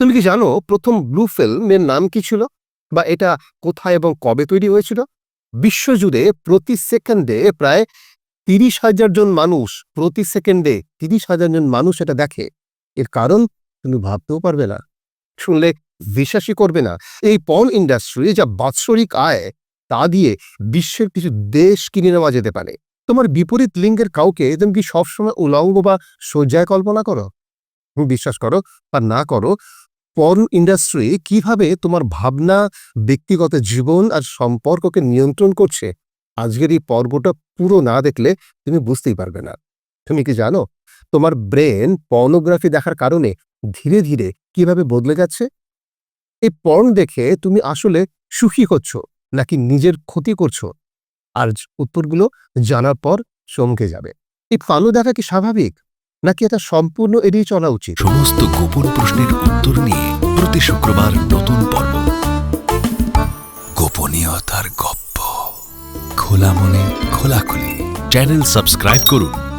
তুমি কি জানো প্রথম ব্লু ফিল্মের নাম কি ছিল? বা এটা কোথায় এবং কবে তৈরি হয়েছিল? বিশ্বজুড়ে প্রতি সেকেন্ডে প্রায় তিরিশ হাজার জন মানুষ, প্রতি সেকেন্ডে তিরিশ হাজার জন মানুষ এটা দেখে। এর কারণ তুমি ভাবতেও পারবে না, শুনলে বিশ্বাসই করবে না। এই পর্ন ইন্ডাস্ট্রি যা বাৎসরিক আয়, তা দিয়ে বিশ্বের কিছু দেশ কিনে নেওয়া যেতে পারে। তোমার বিপরীত লিঙ্গের কাউকে তুমি কি সবসময় উলঙ্গ বা শয্যায় কল্পনা করো? বিশ্বাস করো বা না করো পর্ন ইন্ডাস্ট্রি কীভাবে তোমার ভাবনা, ব্যক্তিগত জীবন আর সম্পর্ককে নিয়ন্ত্রণ করছে, আজকের এই পর্বটা পুরো না দেখলে তুমি বুঝতেই পারবে না। তুমি কি জানো? তোমার ব্রেন পর্নোগ্রাফি দেখার কারণে ধীরে ধীরে কীভাবে বদলে যাচ্ছে? এই পর্ন দেখে তুমি আসলে সুখী হচ্ছ নাকি নিজের ক্ষতি করছ? আর উত্তরগুলো জানার পর চমকে যাবে। এই ফানো দেখা কি স্বাভাবিক? নাকি এটা সম্পূর্ণ এড়িয়ে চলা উচিত? সমস্ত গোপন প্রশ্নের উত্তর নিয়ে প্রতি শুক্রবার নতুন পর্ব। গোপনীয়তার গপ্প। খোলা মনে, খোলাখুলি। চ্যানেল সাবস্ক্রাইব করুন।